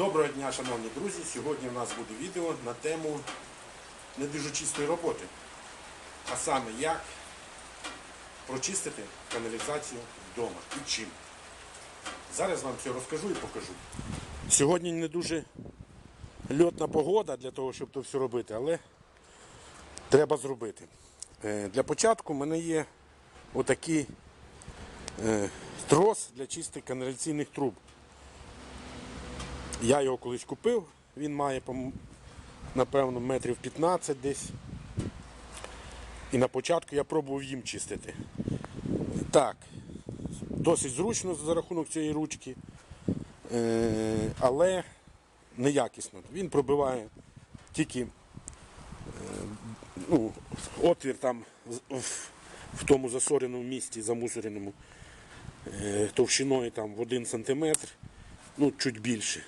Доброго дня, шановні друзі! Сьогодні в нас буде відео на тему не дуже чистої роботи. А саме як прочистити каналізацію вдома і чим. Зараз вам все розкажу і покажу. Сьогодні не дуже льотна погода для того, щоб це все робити, але треба зробити. Е, Для початку в мене є отакий е, трос для чистих каналізаційних труб. Я його колись купив, він має, напевно, метрів 15 десь. І на початку я пробував їм чистити. Так, досить зручно за рахунок цієї ручки, е, але неякісно. Він пробиває тільки е, ну, отвір там в, тому засореному місці, замусореному, е, товщиною там в 1 см, ну, чуть більше.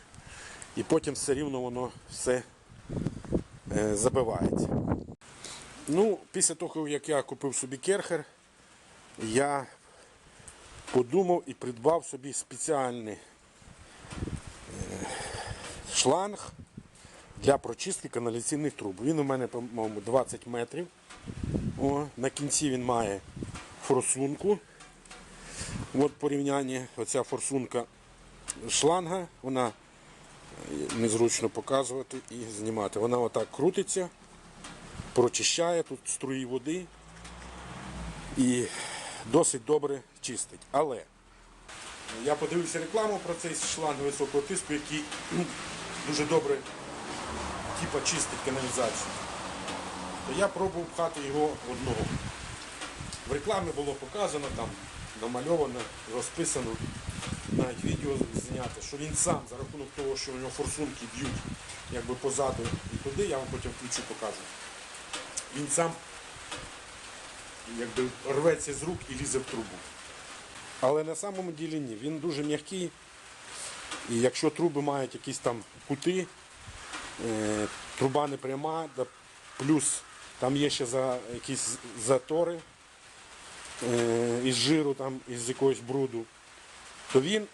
І потім все рівно воно все е, забивається. Ну, після того, як я купив собі керхер, я подумав і придбав собі спеціальний е, шланг для прочистки каналізаційних труб. Він у мене, по-моєму, 20 метрів. О, на кінці він має форсунку. От порівняння, оця форсунка шланга, вона незручно показувати і знімати. Вона отак крутиться, прочищає тут струї води і досить добре чистить. Але я подивився рекламу про цей шланг високого тиску, який ну, дуже добре типа, чистить каналізацію. То я пробував пхати його одного. В рекламі було показано, там намальовано, розписано, навіть відео знято, що він сам за рахунок того, що у нього форсунки б'ють якби позаду і туди, я вам потім включу покажу. Він сам якби рветься з рук і лізе в трубу. Але на самому ділі ні. Він дуже м'який. І якщо труби мають якісь там кути, е, труба не пряма, плюс там є ще якісь затори е, із жиру, там, із якогось бруду, то він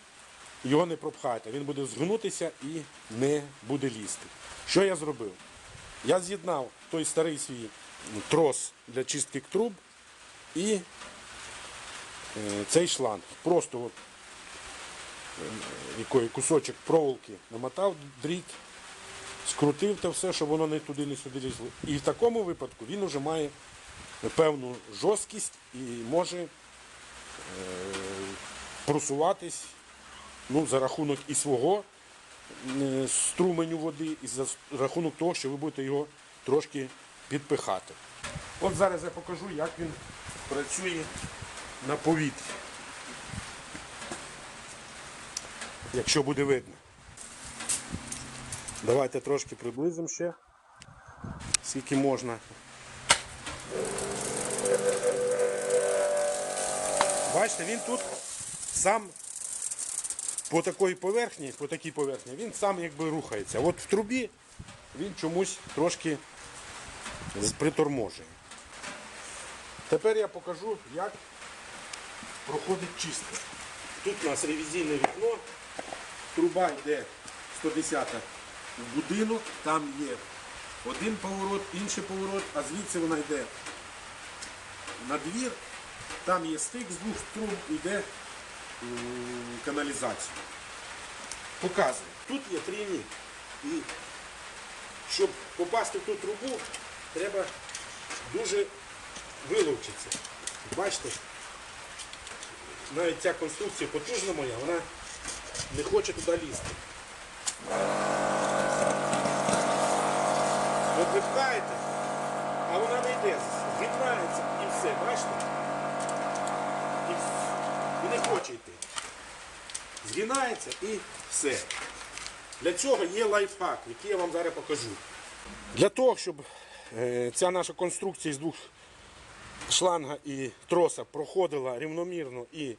його не пропхаєте, він буде згнутися і не буде лізти. Що я зробив? Я з'єднав той старий свій трос для чистки труб і е, цей шланг. Просто от, е, який кусочок проволоки намотав дріт, скрутив те все, щоб воно не туди, не сюди лізло. І в такому випадку він вже має певну жорсткість і може е, просуватись ну, за рахунок і свого е, струменю води, і за рахунок того, що ви будете його трошки підпихати. От зараз я покажу, як він працює на повітрі. Якщо буде видно. Давайте трошки приблизимо ще, скільки можна. Бачите, він тут сам по такій поверхні, по такій поверхні, він сам якби рухається. От в трубі він чомусь трошки приторможує. Тепер я покажу, як проходить чистка. Тут у нас ревізійне вікно, труба йде 110 в будинок, там є один поворот, інший поворот, а звідси вона йде на двір, там є стик з двох труб, йде м, каналізація. Показую. Тут є трійник. І щоб попасти в ту трубу, треба дуже виловчитися. Бачите, навіть ця конструкція потужна моя, вона не хоче туди лізти. Ви пхаєте, а вона не йде, згинається і все, бачите? І, не хоче йти. Згинається і все. Для цього є лайфхак, який я вам зараз покажу. Для того, щоб е, ця наша конструкція з двох шланга і троса проходила рівномірно і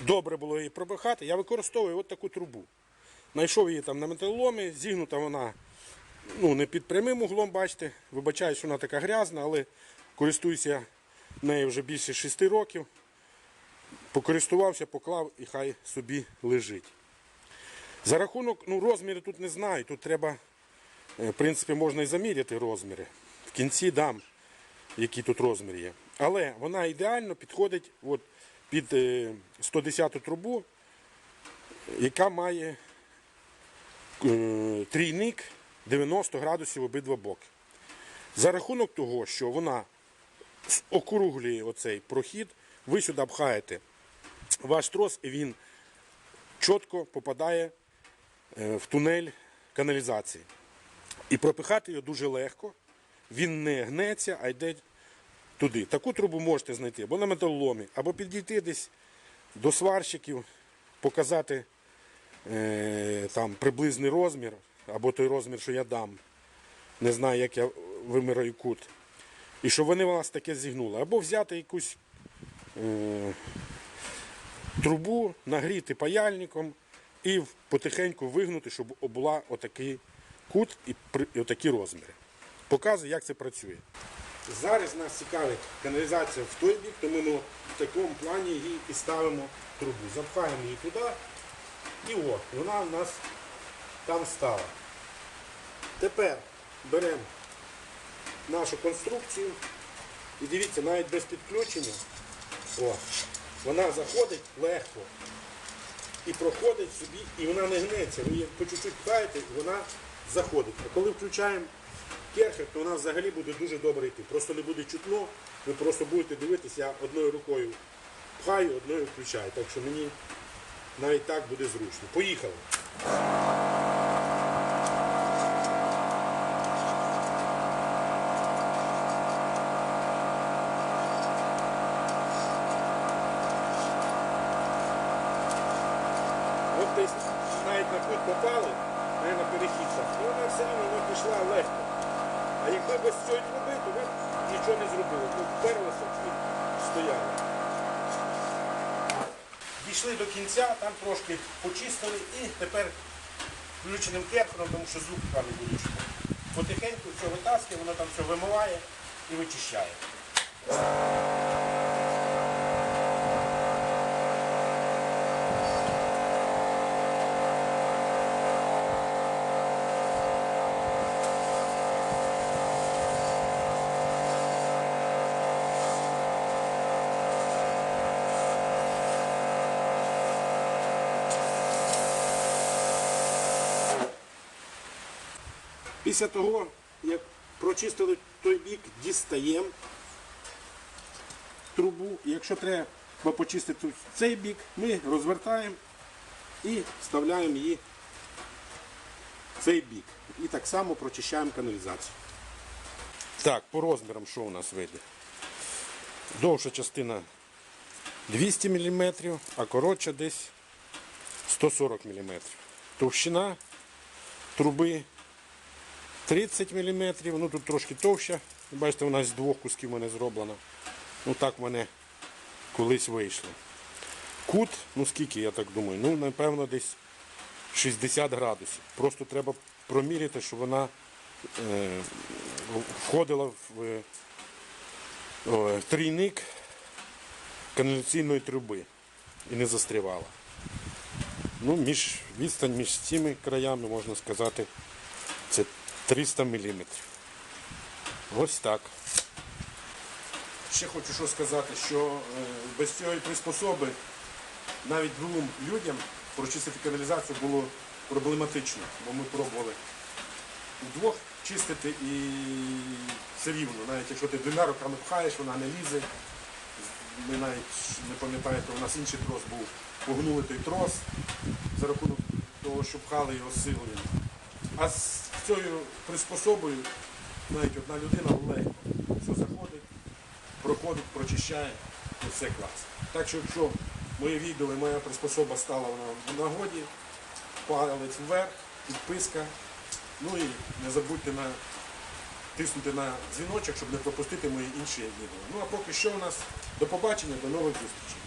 добре було її пробихати, я використовую от таку трубу. Знайшов її там на металоломі, зігнута вона ну, не під прямим углом, бачите. Вибачаю, що вона така грязна, але користуюся нею вже більше 6 років. Покористувався, поклав і хай собі лежить. За рахунок, ну розміри тут не знаю. Тут треба, е, в принципі, можна і заміряти розміри. В кінці дам, які тут розміри є. Але вона ідеально підходить от, під е, 110 трубу, яка має е, трійник 90 градусів обидва боки. За рахунок того, що вона округлює оцей прохід, ви сюди пхаєте ваш трос, він чітко попадає е, в тунель каналізації. І пропихати його дуже легко. Він не гнеться, а йде туди. Таку трубу можете знайти або на металоломі, або підійти десь до сварщиків, показати е, там приблизний розмір, або той розмір, що я дам. Не знаю, як я вимираю кут. І щоб вони вас таке зігнули. Або взяти якусь е, трубу, нагріти паяльником і потихеньку вигнути, щоб була отакий кут і, отакі розміри. Показую, як це працює. Зараз нас цікавить каналізація в той бік, тому ми в такому плані її і ставимо трубу. Запхаємо її туди, і от, вона в нас там стала. Тепер беремо нашу конструкцію і дивіться, навіть без підключення, о, вона заходить легко і проходить собі, і вона не гнеться. Ви її по чуть-чуть пхаєте, і вона заходить. А коли включаємо керхер, то вона взагалі буде дуже добре йти. Просто не буде чутно, ви просто будете дивитися, я одною рукою пхаю, одною включаю. Так що мені навіть так буде зручно. Поїхали. От десь навіть на путь попали, не на перехід так. І вона все рівно вона пішла легко. А якби без цієї труби, то ви б нічого не зробили. Тут вперлися і стояли. Дійшли до кінця, там трошки почистили і тепер включеним керхером, тому що звук там не буде чути. Потихеньку все витаскує, воно там все вимиває і вичищає. Після того, як прочистили той бік, дістаємо трубу. Якщо треба почистити цей бік, ми розвертаємо і вставляємо її в цей бік. І так само прочищаємо каналізацію. Так, по розмірам що у нас вийде? Довша частина 200 мм, а коротша десь 140 мм. Товщина труби 30 мм, ну тут трошки товща. Бачите, вона з двох кусків мене зроблена. Ну так мене колись вийшло. Кут, ну скільки, я так думаю, ну напевно десь 60 градусів. Просто треба проміряти, щоб вона е, входила в е, трійник каналізаційної труби і не застрівала. Ну, між, відстань між цими краями, можна сказати, це 300 мм. Ось так. Ще хочу що сказати, що е, без цієї приспособи навіть двом людям прочистити каналізацію було проблематично, бо ми пробували вдвох чистити і все рівно, навіть якщо ти двома руками пхаєш, вона не лізе. Ми навіть не пам'ятаєте, у нас інший трос був, погнули той трос за рахунок того, що пхали його силою. А з цією приспособою навіть одна людина легко все заходить, проходить, прочищає, і все клас. Так що якщо моє відео і моя приспособа стала в нагоді, палець вверх, підписка. Ну і не забудьте на, тиснути на дзвіночок, щоб не пропустити мої інші відео. Ну а поки що у нас до побачення, до нових зустрічей.